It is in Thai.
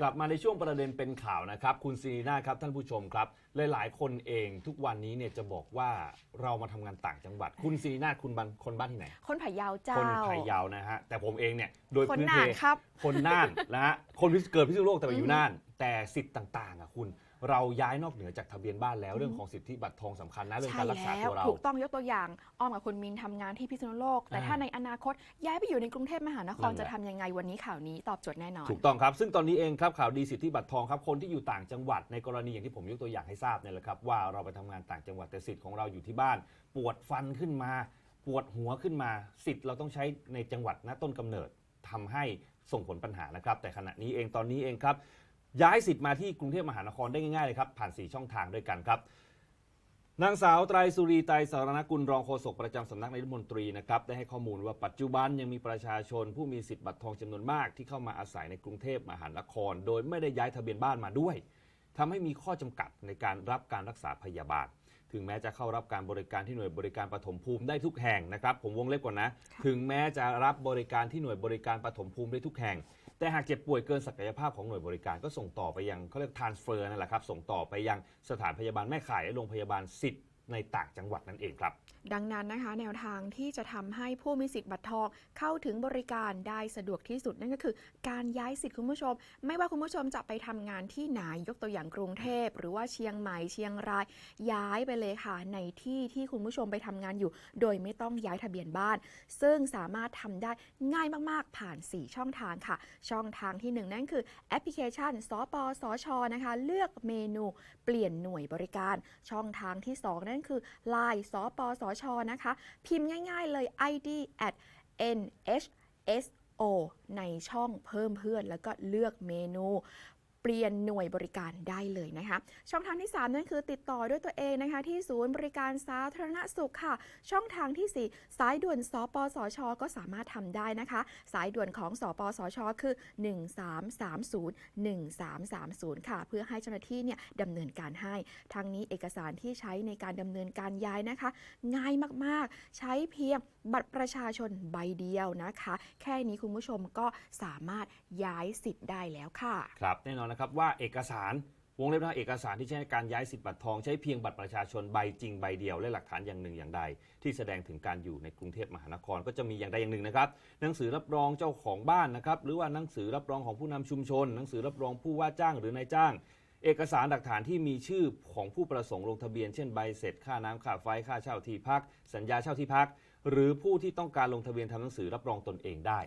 กลับมาในช่วงประเด็นเป็นข่าวนะครับ คุณซีนีนาครับท่านผู้ชมครับ หลายๆ คนเองทุกวันนี้เนี่ยจะบอกว่าเรามาทำงานต่างจังหวัด คุณซีนีนาคุณบ้านคนบ้านที่ไหน คนพะเยาเจ้า คนไทยยาวนะฮะ แต่ผมเองเนี่ยโดยคนพื้นน่าเพนครับ คนน่านนะฮะคนพิษเกิดพิษณุโลกแต่ไปออืยู่มน่าน แต่สิทธิ์ต่างๆอะคุณ เราย้ายนอกเหนือจากทะเบียนบ้านแล้วเรื่องของสิทธิบัตรทองสำคัญนะเรื่องใช่การรักษาแล้ตัววเรา ถูกต้องยกตัวอย่างอ้อมกับคุณมินทำงานที่พิษณุโลก แต่อ่าถ้าในอนาคตย้ายไปอยู่ในกรุงเทพมหานครนั่นแหละ จะทำยังไงวันนี้ข่าวนี้ตอบโจทย์แน่นอน ถูกต้องครับ ซึ่งตอนนี้เองครับข่าวดีสิทธิบัตรทองครับ คนที่อยู่ต่างจังหวัดในกรณีอย่างที่ผมยกตัวอย่างให้ทราบเนี่ยแหละครับว่าเราไปทำงานต่างจังหวัดแต่สิทธิ์ของเราอยู่ที่บ้าน ปวดฟันขึ้นมา ปวดหัวขึ้นมา สิทธิ์เราต้องใช้ในจังหวัดณต้นกำเนิดทำให้ส่งผลปัญหานะครับ แต่ขณะนี้เองตอนนี้เองครับ ย้ายสิทธิ์มาที่กรุงเทพมหานครได้ง่ายๆเลยครับผ่าน 4 ช่องทางด้วยกันครับนางสาวไตรสุรีไตรสารณกุลรองโฆษกประจำสำนักนายกรัฐมนตรีนะครับได้ให้ข้อมูลว่าปัจจุบันยังมีประชาชนผู้มีสิทธิ์บัตรทองจำนวนมาก ที่เข้ามาอาศัยในกรุงเทพมหานคร โดยไม่ได้ย้ายทะเบียนบ้านมาด้วยทำให้มีข้อจำกัดในการรับการรักษาพยาบาล ถึงแม้จะเข้ารับการบริการที่หน่วยบริการปฐมภูมิได้ทุกแห่งนะครับ ผมวงเล็บก่อนนะ ถึงแม้จะรับบริการที่หน่วยบริการปฐมภูมิได้ทุกแห่ง แต่หากเจ็บป่วยเกินศักยภาพของหน่วยบริการก็ส่งต่อไปยังเขาเรียก transfer นั่นแหละครับ ส่งต่อไปยังสถานพยาบาลแม่ข่ายและโรงพยาบาลสิทธิ์ ในต่างจังหวัดนั่นเองครับ ดังนั้นนะคะ แนวทางที่จะทำให้ผู้มีสิทธิ์บัตรทองเข้าถึงบริการได้สะดวกที่สุดนั่นก็คือ การย้ายสิทธิ์คุณผู้ชม ไม่ว่าคุณผู้ชมจะไปทำงานที่ไหนยกตัวอย่างกรุงเทพ หรือว่าเชียงใหม่เชียงราย ย้ายไปเลยค่ะ ในที่ที่คุณผู้ชมไปทำงานอยู่ โดยไม่ต้องย้ายทะเบียนบ้าน ซึ่งสามารถทำได้ง่ายมากๆ ผ่าน 4 ช่องทางค่ะ ช่องทางที่ 1 นั่นคือแอปพลิเคชันสปสชนะคะ เลือกเมนู เปลี่ยนหน่วยบริการ ช่องทางที่2นั่น่นคือ Line สปสชนะคะ พิมพ์ง่ายๆเลย id at nhso ในช่องเพิ่มเพื่อน แล้วก็เลือกเมนู ปลี่ยนหน่วยบริการได้เลยนะคะ ช่องทางที่ 3 นั่นคือติดต่อด้วยตัวเองนะคะ ที่ศูนย์บริการสาธารณสุขค่ะ ช่องทางทีสี่4 สายด่วนสปสช ก็สามารถทำได้นะคะ สายด่วนของสปสช คือ 1330 1330 ค่ะ เพื่อให้เจ้าหน้าที่เนี่ยดำเนินการให้ทางนี้เอกสารที่ใช้ในการดำเนินการย้ายนะคะ ง่ายมากๆ ใช้เพียงบัตรประชาชนใบเดียวนะคะ แค่นี้คุณผู้ชมก็สามารถย้ายสิทธิ์ได้แล้วค่ะ ครับแน่นอนนะครับว่าเอกสารวงเล็บนะเอกสารที่ใช้ในการย้ายสิทธิบัตรทองใช้เพียงบัตรประชาชนใบจริงใบเดียว และหลักฐานอย่างหนึ่งอย่างใด ที่แสดงถึงการอยู่ในกรุงเทพมหานครก็จะมีอย่างใดอย่างหนึ่งนะครับ หนังสือรับรองเจ้าของบ้านนะครับหรือว่าหนังสือรับรองของผู้นำชุมชน หนังสือรับรองผู้ว่าจ้างหรือนายจ้าง เอกสารหลักฐานที่มีชื่อของผู้ประสงค์ลงทะเบียน เช่นใบเสร็จค่าน้ำค่าไฟค่าเช่าที่พัก สัญญาเช่าที่พัก หรือผู้ที่ต้องการลงทะเบียนทำหนังสือรับรองตนเองได้